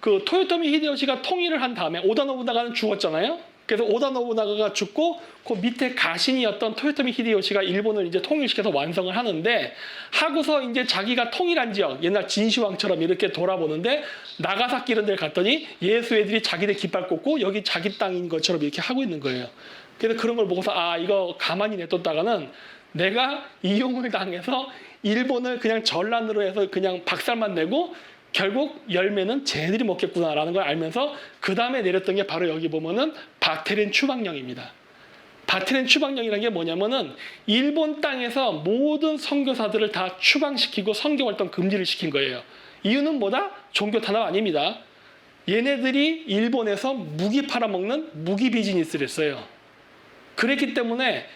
그 토요토미 히데요시가 통일을 한 다음에 오다 노부나가는 죽었잖아요. 그래서 오다 노부나가가 죽고 그 밑에 가신이었던 토요토미 히데요시가 일본을 이제 통일시켜서 완성을 하는데 하고서 이제 자기가 통일한 지역 옛날 진시황처럼 이렇게 돌아보는데 나가사키 이런 데를 갔더니 예수 애들이 자기들 깃발 꽂고 여기 자기 땅인 것처럼 이렇게 하고 있는 거예요. 그래서 그런 걸 보고서 아 이거 가만히 냅뒀다가는 내가 이용을 당해서 일본을 그냥 전란으로 해서 그냥 박살만 내고 결국 열매는 쟤네들이 먹겠구나라는 걸 알면서 그 다음에 내렸던 게 바로 여기 보면은 바테렌 추방령입니다. 바테렌 추방령이라는 게 뭐냐면은 일본 땅에서 모든 선교사들을 다 추방시키고 선교 활동 금지를 시킨 거예요. 이유는 뭐다? 종교 탄압 아닙니다. 얘네들이 일본에서 무기 팔아먹는 무기 비즈니스를 했어요. 그랬기 때문에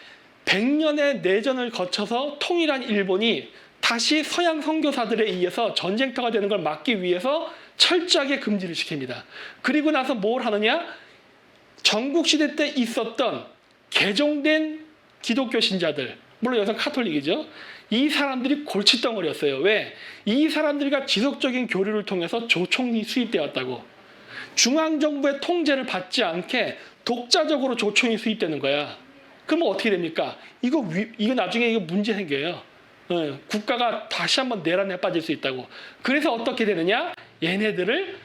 100년의 내전을 거쳐서 통일한 일본이 다시 서양 선교사들에 의해서 전쟁터가 되는 걸 막기 위해서 철저하게 금지를 시킵니다. 그리고 나서 뭘 하느냐? 전국 시대 때 있었던 개종된 기독교 신자들, 물론 여기서 카톨릭이죠. 이 사람들이 골칫덩어리였어요. 왜? 이 사람들과 지속적인 교류를 통해서 조총이 수입되었다고. 중앙정부의 통제를 받지 않게 독자적으로 조총이 수입되는 거야. 그러면 어떻게 됩니까? 이거 위- 이거 나중에 이거 문제 생겨요. 어, 국가가 다시 한번 내란에 빠질 수 있다고. 그래서 어떻게 되느냐? 얘네들을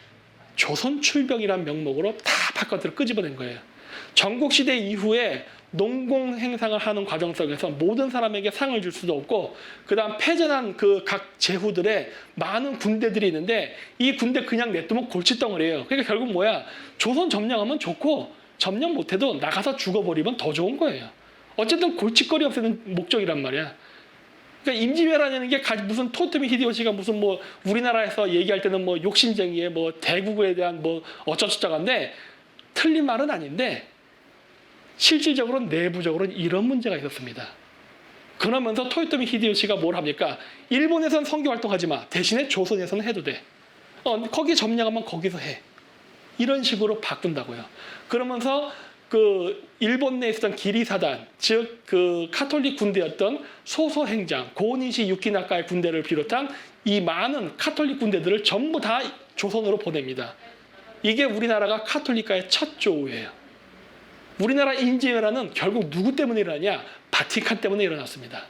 조선 출병이란 명목으로 다 바깥으로 끄집어낸 거예요. 전국 시대 이후에 농공 행상을 하는 과정 속에서 모든 사람에게 상을 줄 수도 없고 그다음 패전한 그 각 제후들의 많은 군대들이 있는데 이 군대 그냥 냅두면 골칫덩어리예요. 그러니까 결국 뭐야? 조선 점령하면 좋고 점령 못해도 나가서 죽어버리면 더 좋은 거예요. 어쨌든 골칫거리 없애는 목적이란 말이야. 그러니까 임진왜란이라는 게 가- 무슨 토토미 히데요시가 무슨 뭐 우리나라에서 얘기할 때는 뭐 욕심쟁이에 뭐 대국에 대한 뭐 어쩌저쩌간데 틀린 말은 아닌데 실질적으로 내부적으로는 이런 문제가 있었습니다. 그러면서 토요토미 히데요시가 뭘 합니까? 일본에선 선교 활동하지 마. 대신에 조선에서는 해도 돼. 어, 거기 점령하면 거기서 해. 이런 식으로 바꾼다고요. 그러면서 그 일본 내에 있었던 기리사단, 즉 그 카톨릭 군대였던 소소 행장, 고니시 유키나카의 군대를 비롯한 이 많은 카톨릭 군대들을 전부 다 조선으로 보냅니다. 이게 우리나라가 카톨릭가의 첫 조우예요. 우리나라 인지회란은 결국 누구 때문에 일어나냐? 바티칸 때문에 일어났습니다.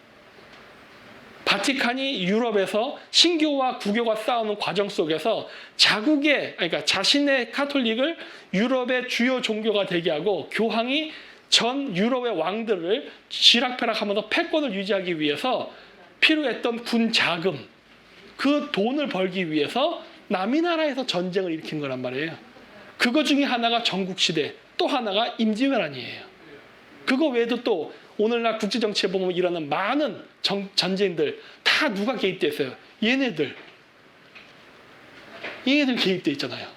바티칸이 유럽에서 신교와 구교가 싸우는 과정 속에서 자국의 그러니까 자신의 카톨릭을 유럽의 주요 종교가 되게 하고 교황이 전 유럽의 왕들을 쥐락펴락하면서 패권을 유지하기 위해서 필요했던 군 자금 그 돈을 벌기 위해서 남이 나라에서 전쟁을 일으킨 거란 말이에요. 그거 중에 하나가 전국 시대, 또 하나가 임진왜란이에요. 그거 외에도 또 오늘날 국제 정치에 보면 일어나는 많은 정- 전쟁들 다 누가 개입돼 있어요? 얘네들. 얘네들 개입돼 있잖아요.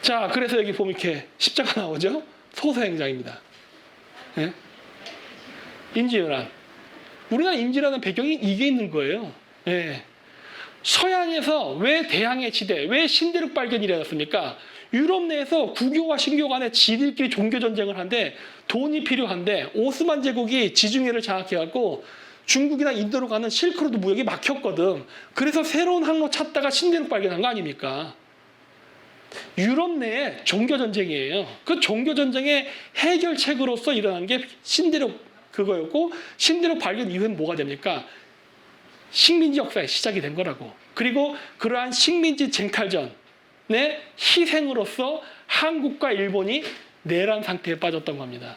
자, 그래서 여기 보면 이렇게 십자가 나오죠? 소서행장입니다. 예? 임진왜란. 우리나라 임진왜란 배경이 이게 있는 거예요. 예. 서양에서 왜 대항해 시대, 왜 신대륙 발견이 일어났습니까? 유럽 내에서 구교와 신교 간에 지들끼리 종교 전쟁을 하는데 돈이 필요한데 오스만 제국이 지중해를 장악해갖고 중국이나 인도로 가는 실크로드 무역이 막혔거든. 그래서 새로운 항로 찾다가 신대륙 발견한 거 아닙니까? 유럽 내에 종교 전쟁이에요. 그 종교 전쟁의 해결책으로서 일어난 게 신대륙 그거였고 신대륙 발견 이후엔 뭐가 됩니까? 식민지 역사의 시작이 된 거라고. 그리고 그러한 식민지 쟁탈전의 희생으로서 한국과 일본이 내란 상태에 빠졌던 겁니다.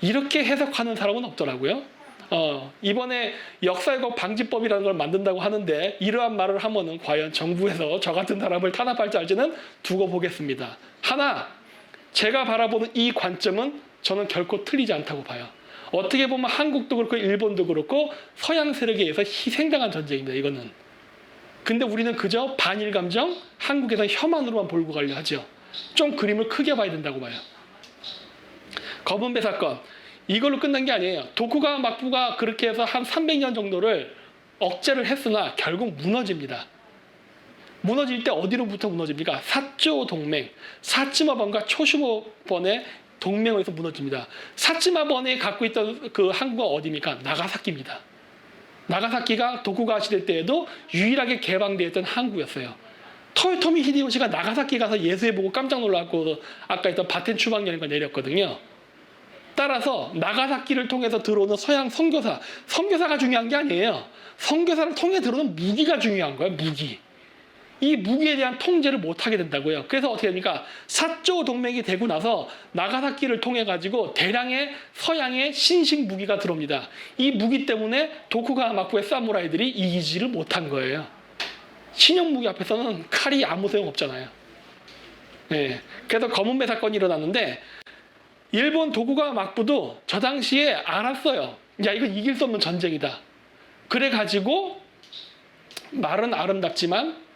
이렇게 해석하는 사람은 없더라고요. 어, 이번에 역사왜곡 방지법이라는 걸 만든다고 하는데 이러한 말을 하면은 과연 정부에서 저 같은 사람을 탄압할지 알지는 두고 보겠습니다. 하나, 제가 바라보는 이 관점은 저는 결코 틀리지 않다고 봐요. 어떻게 보면 한국도 그렇고 일본도 그렇고 서양 세력에 의해서 희생당한 전쟁입니다. 이거는. 근데 우리는 그저 반일 감정, 한국에서 혐한으로만 몰고 가려 하죠. 좀 그림을 크게 봐야 된다고 봐요. 검은 배 사건 이걸로 끝난 게 아니에요. 도쿠가와 막부가 그렇게 해서 한 300년 정도를 억제를 했으나 결국 무너집니다. 무너질 때 어디로부터 무너집니까? 사조 동맹, 사츠마번과 초시모번의 동맹에서 무너집니다. 사츠마번이 갖고 있던 그 항구가 어디입니까? 나가사키입니다. 나가사키가 도쿠가와 시대 때에도 유일하게 개방되었던 항구였어요. 토요토미 히데요시가 나가사키 가서 예수해 보고 깜짝 놀랐고 아까 했던 바텐 추방여행가 내렸거든요. 따라서 나가사키를 통해서 들어오는 서양 선교사, 선교사가 중요한 게 아니에요. 선교사를 통해 들어오는 무기가 중요한 거예요. 무기. 이 무기에 대한 통제를 못 하게 된다고요. 그래서 어떻게 됩니까? 사조 동맹이 되고 나서 나가사키를 통해 가지고 대량의 서양의 신식 무기가 들어옵니다. 이 무기 때문에 도쿠가와 마쿠의 사무라이들이 이기지를 못한 거예요. 신형 무기 앞에서는 칼이 아무 소용 없잖아요. 네. 그래서 검은배 사건이 일어났는데 일본 도쿠가와 막부도 저 당시에 알았어요. 야 이거 이길 수 없는 전쟁이다. 그래 가지고 말은 아름답지만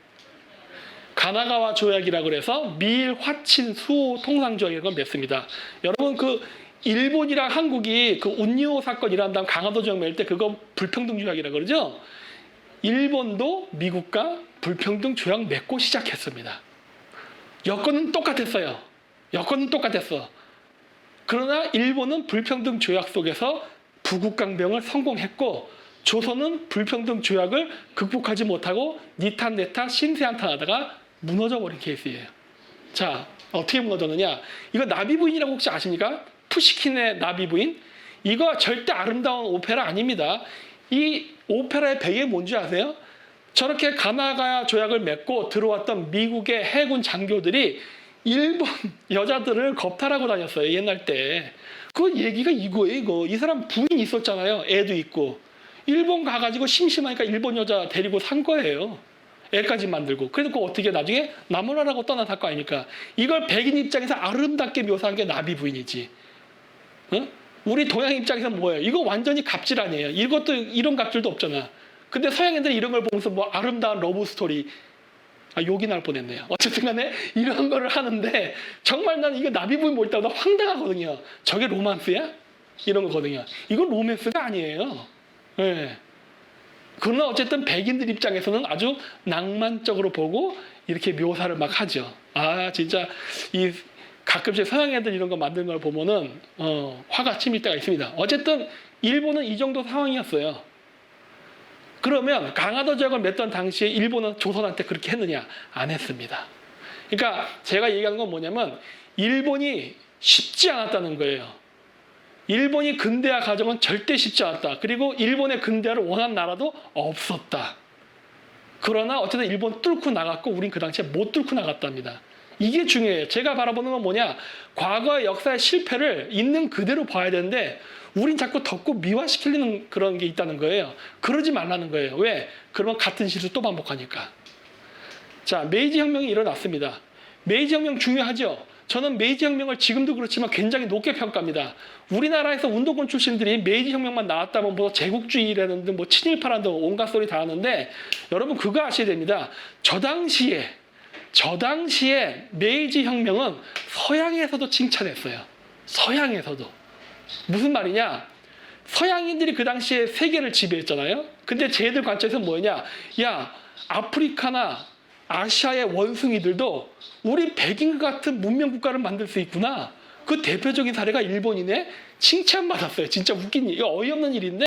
가나가와 조약이라 그래서 미일 화친 수호 통상 조약을 맺습니다. 여러분 그 일본이랑 한국이 그 운요 사건 일어난 다음 강화도 조약 맺을 때 그거 불평등 조약이라 그러죠. 일본도 미국과 불평등 조약 맺고 시작했습니다. 여건은 똑같았어요. 여건은 똑같았어. 그러나 일본은 불평등 조약 속에서 부국강병을 성공했고 조선은 불평등 조약을 극복하지 못하고 니탄 네타 신세한탄 하다가 무너져 버린 케이스예요. 자 어떻게 무너졌느냐? 이거 나비 부인이라고 혹시 아십니까? 푸시킨의 나비 부인? 이거 절대 아름다운 오페라 아닙니다. 이 오페라의 배경이 뭔지 아세요? 저렇게 가나가 조약을 맺고 들어왔던 미국의 해군 장교들이 일본 여자들을 겁탈하고 다녔어요 옛날 때. 그 얘기가 이거예요 이거. 이 사람 부인 있었잖아요. 애도 있고. 일본 가가지고 심심하니까 일본 여자 데리고 산 거예요. 애까지 만들고. 그래서 그 어떻게 나중에 나무라라고 떠난 사건 아닙니까? 이걸 백인 입장에서 아름답게 묘사한 게 나비 부인이지. 어? 우리 동양 입장에서 뭐예요? 이거 완전히 갑질 아니에요. 이것도 이런 갑질도 없잖아. 근데 서양 애들이 이런 걸 보면서 뭐 아름다운 러브 스토리 아, 욕이 날 뻔했네요. 어쨌든 간에 이런 거를 하는데 정말 나는 이거 나비 부인 볼 때마다 황당하거든요. 저게 로만스야? 이런 거거든요. 이건 로맨스가 아니에요. 예. 그러나 어쨌든 백인들 입장에서는 아주 낭만적으로 보고 이렇게 묘사를 막 하죠. 아 진짜 이 가끔씩 서양 애들 이런 거 만드는 걸 보면은 어, 화가 치밀 때가 있습니다. 어쨌든 일본은 이 정도 상황이었어요. 그러면 강화도 지역을 맺던 당시에 일본은 조선한테 그렇게 했느냐? 안 했습니다. 그러니까 제가 얘기하는 건 뭐냐면 일본이 쉽지 않았다는 거예요. 일본이 근대화 과정은 절대 쉽지 않았다. 그리고 일본의 근대화를 원한 나라도 없었다. 그러나 어쨌든 일본 뚫고 나갔고 우린 그 당시에 못 뚫고 나갔답니다. 이게 중요해요. 제가 바라보는 건 뭐냐? 과거의 역사의 실패를 있는 그대로 봐야 되는데 우린 자꾸 덮고 미화시키는 그런 게 있다는 거예요. 그러지 말라는 거예요. 왜? 그러면 같은 실수 또 반복하니까. 자, 메이지 혁명이 일어났습니다. 메이지 혁명 중요하죠? 저는 메이지 혁명을 지금도 그렇지만 굉장히 높게 평가합니다. 우리나라에서 운동권 출신들이 메이지 혁명만 나왔다면 뭐 제국주의라든지 뭐 친일파라든 온갖 소리 다 하는데 여러분 그거 아셔야 됩니다. 저 당시에 저 당시에 메이지 혁명은 서양에서도 칭찬했어요. 서양에서도. 무슨 말이냐? 서양인들이 그 당시에 세계를 지배했잖아요. 근데 쟤들 관점에서 뭐냐? 야, 아프리카나 아시아의 원숭이들도 우리 백인 같은 문명 국가를 만들 수 있구나. 그 대표적인 사례가 일본이네. 칭찬받았어요. 진짜 웃긴 일, 어이없는 일인데